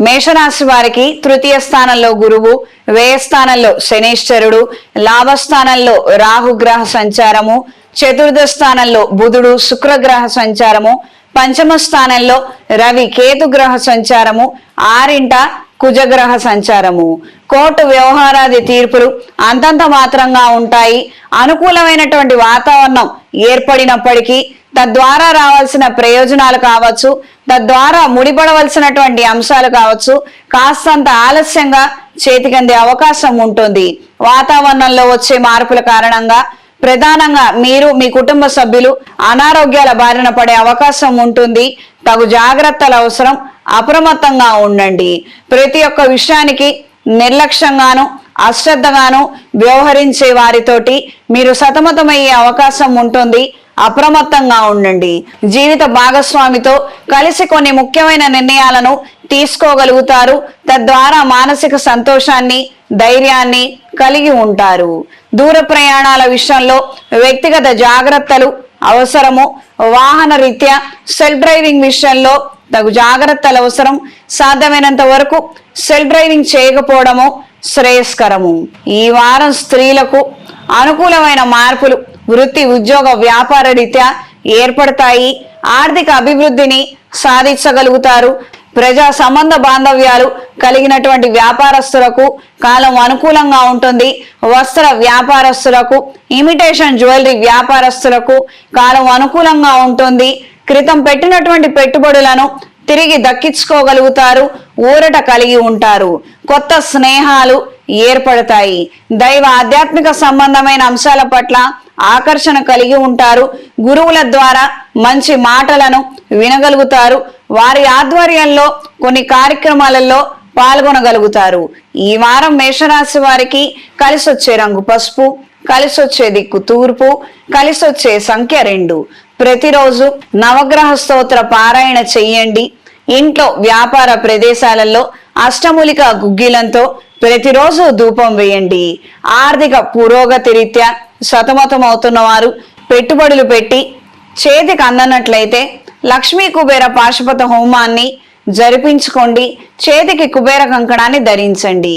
మేషరాశి వారికి తృతీయ స్థానంలో గురువు వ్యయస్థానంలో శనీశ్వరుడు లాభస్థానంలో రాహుగ్రహ సంచారము చతుర్థ స్థానంలో బుధుడు శుక్రగ్రహ సంచారము పంచమ స్థానంలో రవి కేతు గ్రహ సంచారము ఆరింట కుజగ్రహ సంచారము. కోర్టు వ్యవహారాది తీర్పులు అంతంత మాత్రంగా ఉంటాయి. అనుకూలమైనటువంటి వాతావరణం ఏర్పడినప్పటికీ తద్వారా రావాల్సిన ప్రయోజనాలు కావచ్చు. తద్వారా ముడిపడవలసినటువంటి అంశాలు కావచ్చు కాస్తంత ఆలస్యంగా చేతికందే అవకాశం ఉంటుంది. వాతావరణంలో వచ్చే మార్పుల కారణంగా ప్రధానంగా మీరు మీ కుటుంబ సభ్యులు అనారోగ్యాల బారిన పడే అవకాశం ఉంటుంది. తగు జాగ్రత్తల అవసరం. అప్రమత్తంగా ఉండండి. ప్రతి ఒక్క విషయానికి నిర్లక్ష్యంగాను అశ్రద్ధగాను వ్యవహరించే వారితోటి మీరు సతమతమయ్యే అవకాశం ఉంటుంది. అప్రమత్తంగా ఉండండి. జీవిత భాగస్వామితో కలిసి కొన్ని ముఖ్యమైన నిర్ణయాలను తీసుకోగలుగుతారు. తద్వారా మానసిక సంతోషాన్ని ధైర్యాన్ని కలిగి ఉంటారు. దూర ప్రయాణాల విషయంలో వ్యక్తిగత జాగ్రత్తలు అవసరము. వాహన రీత్యా సెల్ఫ్ డ్రైవింగ్ విషయంలో తగు జాగ్రత్తలు అవసరం. సాధ్యమైనంత వరకు సెల్ఫ్ డ్రైవింగ్ చేయకపోవడము శ్రేయస్కరము. ఈ వారం స్త్రీలకు అనుకూలమైన మార్పులు వృత్తి ఉద్యోగ వ్యాపార రీత్యా ఏర్పడతాయి. ఆర్థిక అభివృద్ధిని సాధించగలుగుతారు. ప్రజా సంబంధ బాంధవ్యాలు కలిగినటువంటి వ్యాపారస్తులకు కాలం అనుకూలంగా ఉంటుంది. వస్త్ర వ్యాపారస్తులకు ఇమిటేషన్ జ్యువెలరీ వ్యాపారస్తులకు కాలం అనుకూలంగా ఉంటుంది. క్రితం పెట్టినటువంటి పెట్టుబడులను తిరిగి దక్కించుకోగలుగుతారు. ఊరట కలిగి ఉంటారు. కొత్త స్నేహాలు ఏర్పడతాయి. దైవ ఆధ్యాత్మిక సంబంధమైన అంశాల పట్ల ఆకర్షణ కలిగి ఉంటారు. గురువుల ద్వారా మంచి మాటలను వినగలుగుతారు. వారి ఆధ్వర్యంలో కొన్ని కార్యక్రమాలలో పాల్గొనగలుగుతారు. ఈ వారం మేషరాశి వారికి కలిసి వచ్చే రంగు పసుపు కలిసి వచ్చే దిక్కు తూర్పు కలిసి వచ్చే సంఖ్య రెండు. ప్రతిరోజు నవగ్రహ స్తోత్ర పారాయణ చెయ్యండి. ఇంట్లో వ్యాపార ప్రదేశాలలో అష్టమూలిక గుగ్గిలంతో ప్రతిరోజు ధూపం వేయండి. ఆర్థిక పురోగతి రీత్యా సతమతం అవుతున్న వారు పెట్టుబడులు పెట్టి చేతికి అందనట్లయితే లక్ష్మీ కుబేర పాశుపత హోమాన్ని జరిపించుకోండి. చేతికి కుబేర కంకణాన్ని ధరించండి.